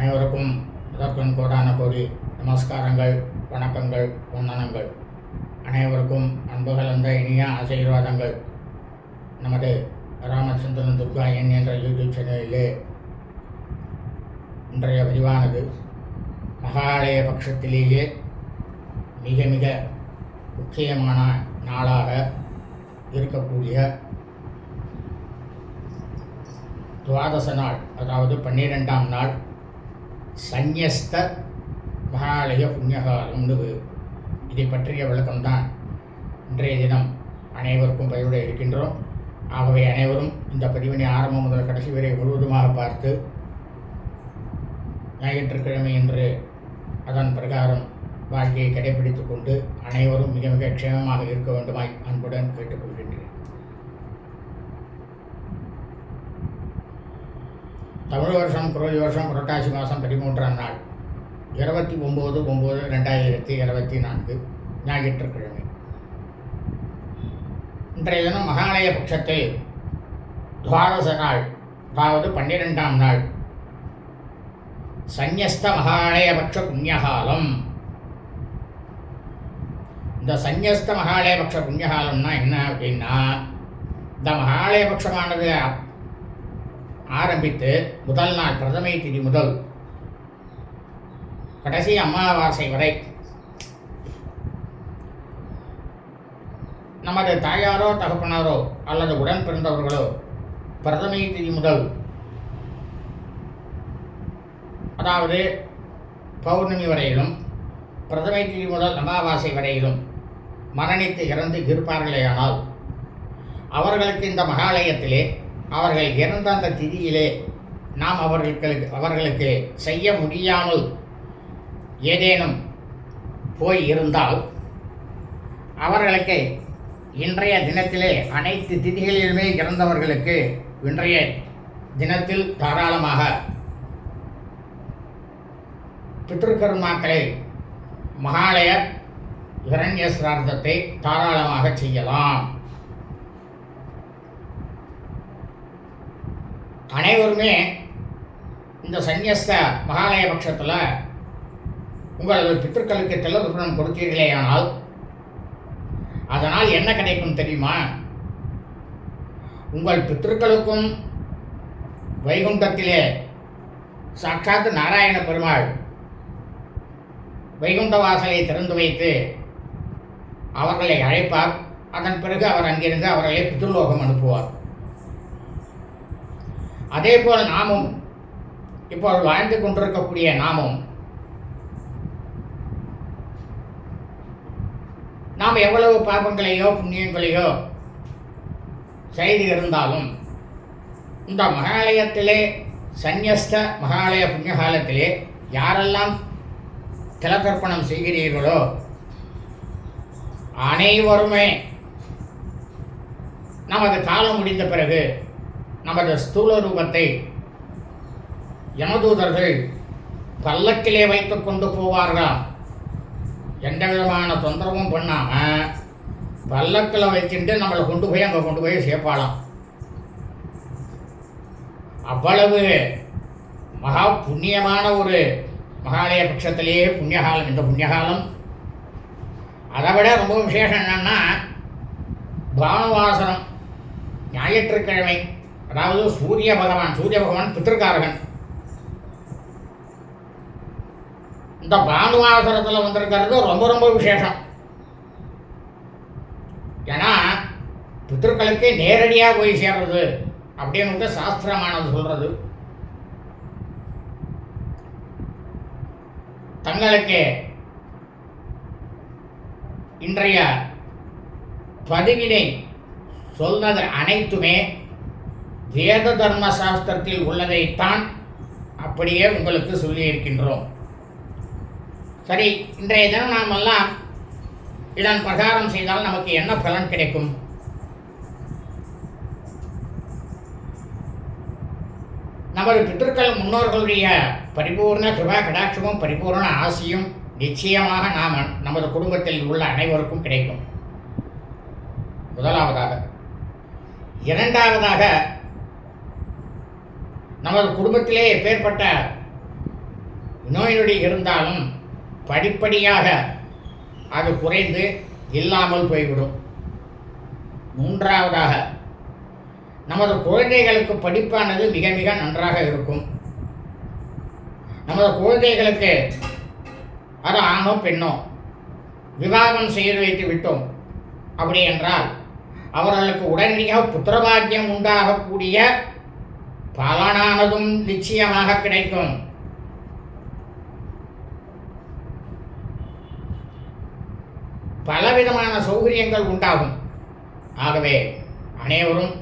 அனைவருக்கும் இதற்கும் கோடான கோடி நமஸ்காரங்கள் வணக்கங்கள் வந்தனங்கள். அனைவருக்கும் அன்பு கலந்த இனிய ஆசீர்வாதங்கள். நமது ராமச்சந்திரன் துர்கா என் என்ற யூடியூப் சேனலிலே இன்றைய விரிவானது மகாலய பட்சத்திலேயே மிக மிக முக்கியமான நாளாக இருக்கக்கூடிய துவாதச நாள் அதாவது பன்னிரெண்டாம் நாள். சந்யஸ்த மகாலய புண்ணியகாலம்னு இதை பற்றிய விளக்கம்தான் இன்றைய தினம் அனைவருக்கும் பயிரிட இருக்கின்றோம். ஆகவே அனைவரும் இந்த பதிவினை ஆரம்பம் முதல் கடைசி வரை முழுவதுமாக பார்த்து ஞாயிற்றுக்கிழமை என்று அதன் பிரகாரம் வாழ்க்கையை கடைபிடித்துக் கொண்டு அனைவரும் மிக மிக க்ஷேமமாக இருக்க வேண்டுமாய் அன்புடன் கேட்டுக்கொள்கின்றேன். தமிழ் வருஷம் குரோதி வருஷம் புரட்டாசி மாதம் பதிமூன்றாம் நாள். இருபத்தி ஒம்பது ஒம்பது ரெண்டாயிரத்தி இருபத்தி நான்கு ஞாயிற்றுக்கிழமை. இன்றைய தினம் மகாலய பட்சத்தில் துவாரச நாள் அதாவது பன்னிரெண்டாம் நாள். சந்யஸ்த மகாலயபக்ஷ புண்ணியகாலம். இந்த சந்யஸ்த மகாலயபக்ஷ புண்ணியகாலம்னா என்ன அப்படின்னா இந்த மகாலயபக்ஷமானது ஆரம்பித்து முதல் நாள் பிரதமை திதி முதல் கடைசி அமாவாசை வரை நமது தாயாரோ தகப்பனாரோ அல்லது உடன் பிறந்தவர்களோ பிரதமை திதி முதல் அதாவது பௌர்ணமி வரையிலும் பிரதமை திதி முதல் அமாவாசை வரையிலும் மரணித்து இறந்து இருப்பார்களேயானால் அவர்களுக்கு இந்த மகாலயத்திலே அவர்கள் இறந்த அந்த திதியிலே நாம் அவர்களுக்கு அவர்களுக்கு செய்ய முடியாமல் ஏதேனும் போய் இருந்தால் அவர்களுக்கு இன்றைய தினத்திலே அனைத்து திதிகளிலுமே இறந்தவர்களுக்கு இன்றைய தினத்தில் தாராளமாக பித்ருக்கர்மாக்களை மகாலய இரண்ய சிரார்த்தத்தை தாராளமாக செய்யலாம். அனைவருமே இந்த சந்நியஸ்த மகாலய பட்சத்தில் உங்களது பித்தர்களுக்கு தெல்லதுபுரம் கொடுத்தீர்களேயானால் அதனால் என்ன கிடைக்கும் தெரியுமா? உங்கள் பித்தர்களுக்கும் வைகுண்டத்திலே சாட்சாத்து நாராயண பெருமாள் வைகுண்ட வாசலை திறந்து வைத்து அவர்களை அழைப்பார். அதன் பிறகு அவர் அங்கிருந்து அவர்களை பித்ருலோகம் அனுப்புவார். அதே போல் நாமும் இப்போ வாழ்ந்து கொண்டிருக்கக்கூடிய நாமும் நாம் எவ்வளவு பாபங்களையோ புண்ணியங்களையோ செய்து இருந்தாலும் இந்த மகாலயத்திலே சந்யஸ்த மகாலய புண்ணியகாலத்திலே யாரெல்லாம் திலதர்ப்பணம் செய்கிறீர்களோ அனைவருமே நமது காலம் முடிந்த பிறகு நமது ஸ்தூல ரூபத்தை யமதூதர்கள் பல்லக்கிலே வைத்து கொண்டு போவார்களாம் எந்த விதமான தொந்தரவும் பண்ணாமல் பல்லக்கில் வச்சுட்டு நம்மளை கொண்டு போய் அங்கே கொண்டு போய் சேர்ப்பாளாம். அவ்வளவு மகா புண்ணியமான ஒரு மகாலய பட்சத்திலேயே புண்ணியகாலம் இந்த புண்ணியகாலம். அதை விட ரொம்ப விசேஷம் என்னென்னா பானுவாசனம் ஞாயிற்றுக்கிழமை. அதாவது சூரிய பகவான் சூரிய பகவான் பித்திருக்காரகன். இந்த பானுவாசரத்தில் வந்திருக்கிறது ரொம்ப ரொம்ப விசேஷம். ஏன்னா பித்திருக்களுக்கு நேரடியாக போய் சேர்றது அப்படின்னு சாஸ்திரமானது சொல்கிறது தங்களுக்கு இன்றைய பதிவினை சொன்னது அனைத்துமே வேத தர்ம சாஸ்திரத்தில் உள்ளதைத்தான் அப்படியே உங்களுக்கு சொல்லியிருக்கின்றோம். சரி இன்றைய தினம் நாம் எல்லாம் இதன் பிரகாரம் செய்தால் நமக்கு என்ன பலன் கிடைக்கும்? நமது பித்தர்கள் முன்னோர்களுடைய பரிபூர்ண கிருபா கடாட்சமும் பரிபூர்ண ஆசியும் நிச்சயமாக நாம் நமது குடும்பத்தில் உள்ள அனைவருக்கும் கிடைக்கும். முதலாவதாக. இரண்டாவதாக நமது குடும்பத்திலே எப்பேற்பட்ட நோய் நொடி இருந்தாலும் படிப்படியாக அது குறைந்து இல்லாமல் போய்விடும். மூன்றாவதாக நமது குழந்தைகளுக்கு படிப்பானது மிக மிக நன்றாக இருக்கும். நமது குழந்தைகளுக்கு அது ஆணோ பெண்ணோ விவாகம் செய்து வைத்து விட்டோம். அப்படி என்றால் அவர்களுக்கு உடனடியாக புத்திரபாக்கியம் உண்டாகக்கூடிய பலனானதும் நிச்சயமாக கிடைக்கும். பலவிதமான சௌகரியங்கள் உண்டாகும். ஆகவே அனைவரும்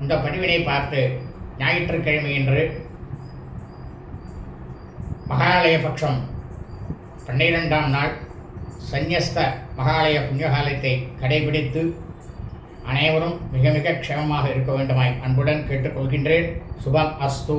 இந்த பதிவினை பார்த்து ஞாயிற்றுக்கிழமை என்று மகாலய பட்சம் பன்னிரெண்டாம் நாள் சந்நியஸ்த மகாலய புண்ணியகாலத்தை கடைபிடித்து அனைவரும் மிக மிக க்ஷேமமாக இருக்க வேண்டுமாய் அன்புடன் கேட்டுக்கொள்கின்றேன். சுபம் அஸ்து.